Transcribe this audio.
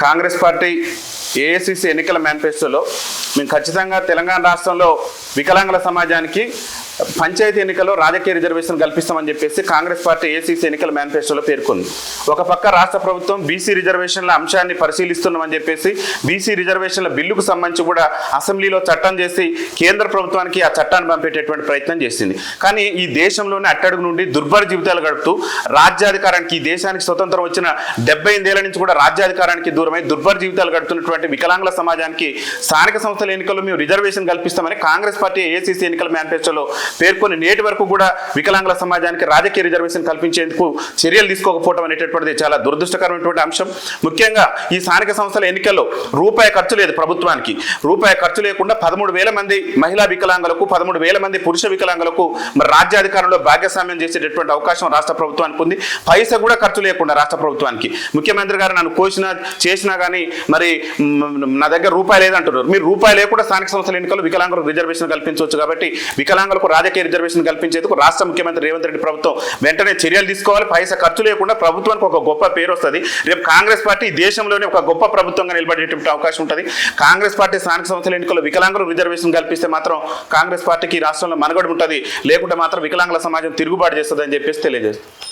Congress party AICC ఎన్నికల మేనిఫెస్టోలో మేము ఖచ్చితంగా తెలంగాణ రాష్ట్రంలో వికలాంగుల సమాజానికి పంచాయతీ ఎన్నికల్లో రాజకీయ రిజర్వేషన్ కల్పిస్తామని చెప్పేసి కాంగ్రెస్ పార్టీ ఏసీసీ ఎన్నికల మేనిఫెస్టోలో పేర్కొంది. ఒక పక్క రాష్ట్ర ప్రభుత్వం బీసీ రిజర్వేషన్ల అంశాన్ని పరిశీలిస్తున్నామని చెప్పేసి బీసీ రిజర్వేషన్ల బిల్లుకు సంబంధించి కూడా అసెంబ్లీలో చట్టం చేసి కేంద్ర ప్రభుత్వానికి ఆ చట్టాన్ని పంపేటటువంటి ప్రయత్నం చేసింది. కానీ ఈ దేశంలోనే అట్టడుగు నుండి దుర్భర జీవితాలు గడుపుతూ రాజ్యాధికారానికి ఈ దేశానికి స్వతంత్రం వచ్చిన డెబ్బై ఎనిమిదేళ్ళ నుంచి కూడా రాజ్యాధికారానికి దూరమై దుర్భర జీవితాలు గడుపుతున్నటువంటి వికలాంగుల సమాజానికి స్థానిక సంస్థల ఎన్నికల్లో మేము రిజర్వేషన్ కల్పిస్తామని కాంగ్రెస్ పార్టీ ఏసీసీ ఎన్నికల మేనిఫెస్టోలో పేర్కొని నేటి వరకు కూడా వికలాంగుల సమాజానికి రాజకీయ రిజర్వేషన్ కల్పించేందుకు చర్యలు తీసుకోకపోవడం అనేటటువంటిది చాలా దురదృష్టకరమైనటువంటి అంశం. ముఖ్యంగా ఈ స్థానిక సంస్థల ఎన్నికల్లో రూపాయి ఖర్చు లేదు ప్రభుత్వానికి. రూపాయి ఖర్చు లేకుండా పదమూడు వేల మంది మహిళా వికలాంగులకు పదమూడు వేల మంది పురుష వికలాంగులకు మరి రాజ్యాధికారంలో భాగస్వామ్యం చేసేటటువంటి అవకాశం రాష్ట్ర ప్రభుత్వానికి ఉంది. పైస కూడా ఖర్చు లేకుండా రాష్ట్ర ప్రభుత్వానికి. ముఖ్యమంత్రి గారు నన్ను కోసినా చేసినా కానీ మరి నా దగ్గర రూపాయి లేదంటున్నారు. మీరు రూపాయి లేకుండా స్థానిక సంస్థల ఎన్నికల్లో వికలాంగులకు రిజర్వేషన్ కల్పించవచ్చు కాబట్టి వికలాంగులకు రాజకీయ రిజర్వేషన్ కల్పించేందుకు రాష్ట్ర ముఖ్యమంత్రి రేవంత్ రెడ్డి ప్రభుత్వం వెంటనే చర్యలు తీసుకోవాలి. పైసా ఖర్చు లేకుండా ప్రభుత్వానికి ఒక గొప్ప పేరు వస్తుంది. రేపు కాంగ్రెస్ పార్టీ దేశంలోనే ఒక గొప్ప ప్రభుత్వంగా నిలబడేటువంటి అవకాశం ఉంటుంది. కాంగ్రెస్ పార్టీ స్థానిక సంస్థల ఎన్నికల్లో వికలాంగులు రిజర్వేషన్ కల్పిస్తే మాత్రం కాంగ్రెస్ పార్టీకి రాష్ట్రంలో మనుగడ ఉంటుంది. లేకుంటే మాత్రం వికలాంగుల సమాజం తిరుగుబాటు చేస్తుందని చెప్పేసి తెలియజేస్తుంది.